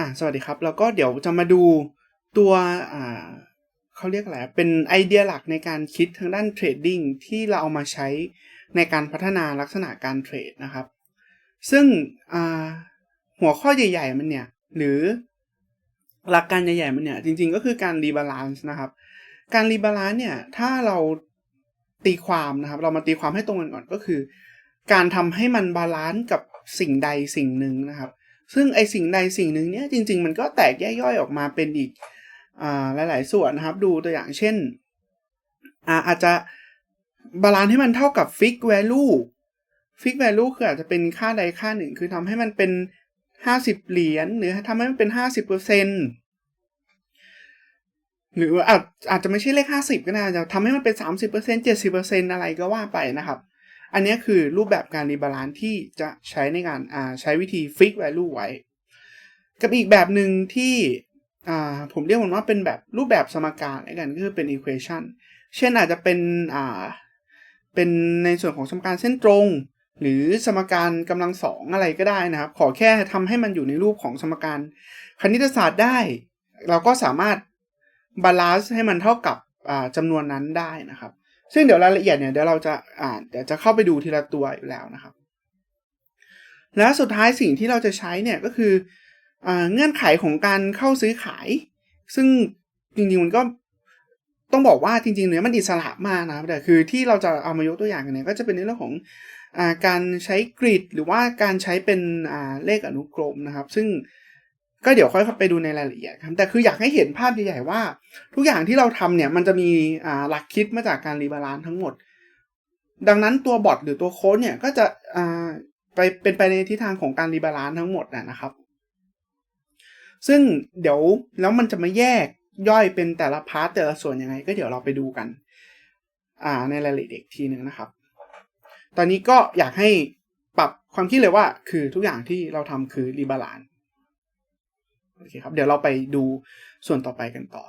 อ่าสวัสดีครับ แล้วก็เดี๋ยวจะมาดูตัวอ่าเขาเรียกอะไรเป็นไอเดียหลักในการคิดทางด้านเทรดดิ้งที่เราเอามาใช้ในการพัฒนาลักษณะการเทรดนะครับ ซึ่งอ่าหัวข้อใหญ่ ๆ มันเนี่ย หรือหลักการใหญ่ ๆ มันเนี่ย จริง ๆ ก็คือการรีบาลานซ์นะครับ การรีบาลานซ์เนี่ย ถ้าเราตีความนะครับ เรามาตีความให้ตรงกันก่อนก็คือ การทำให้มันบาลานซ์กับสิ่งใดสิ่งหนึ่งนะครับ ซึ่งไอสิ่งใดสิ่งหนึ่งเนี่ยจริง ๆ มันก็แตกแยกย่อยออกมาเป็นอีกอ่าหลาย ๆ ส่วนนะครับ ดูตัวอย่างเช่นอ่าอาจจะบาลานซ์ให้มันเท่ากับฟิกแวลูฟิกแวลูคืออาจจะเป็นค่าใดค่าหนึ่ง คือทำให้มันเป็นห้าสิบเหรียญหรือทำให้มันเป็นห้าสิบเปอร์เซ็นหรืออาจอาจจะไม่ใช่เลขห้าสิบก็ได้จะทำให้มันเป็นสามสิบเปอร์เซ็นเจ็ดสิบเปอร์เซ็นอะไรก็ว่าไปนะครับ อันนี้คือรูปแบบการรีบาลานซ์ที่จะใช้ในการใช้วิธีฟิกแวลูไว้ กับอีกแบบหนึ่งที่ผมเรียกมันว่าเป็นแบบรูปแบบสมการแล้วกันก็คือเป็น equation เช่นอาจจะเป็นเป็นในส่วนของสมการเส้นตรง หรือสมการกำลังสองอะไรก็ได้นะครับ ขอแค่ทำให้มันอยู่ในรูปของสมการคณิตศาสตร์ได้ เราก็สามารถบาลานซ์ให้มันเท่ากับจำนวนนั้นได้นะครับ ซึ่งเดี๋ยวรายละเอียดเนี่ยเดี๋ยวเราจะอ่านเดี๋ยวจะเข้าไปดูทีละตัวอยู่แล้วนะครับ และสุดท้ายสิ่งที่เราจะใช้เนี่ยก็คืออเงื่อนไขของการเข้าซื้อขาย ซึ่งจริงๆมันก็ต้องบอกว่าจริงๆเนี่ยมันอิสระมากนะครับแต่คือที่เราจะเอามายกตัวอย่างกันเนี่ยก็จะเป็นในเรื่องของอการใช้กริดหรือว่าการใช้เป็นเลขอนุกรมนะครับ ซึ่ง ก็เดี๋ยวค่อยไปดูในรายละเอียดครับแต่คืออยากให้เห็นภาพใหญ่ๆว่า ทุกอย่างที่เราทำเนี่ยมันจะมีหลักคิดมาจากการรีบาลานซ์ทั้งหมด ดังนั้นตัวบอทหรือตัวโค้ดเนี่ยก็จะไปเป็นไปในทิศทางของการรีบาลานซ์ทั้งหมดนะครับ ซึ่งเดี๋ยวแล้วมันจะมาแยกย่อยเป็นแต่ละพาร์ทแต่ละส่วนยังไง ก็เดี๋ยวเราไปดูกันในรายละเอียดอีกทีหนึ่งนะครับ ตอนนี้ก็อยากให้ปรับความคิดเลยว่าคือทุกอย่างที่เราทำคือรีบาลานซ์ โอเคครับ เดี๋ยวเราไปดูส่วนต่อไปกันต่อ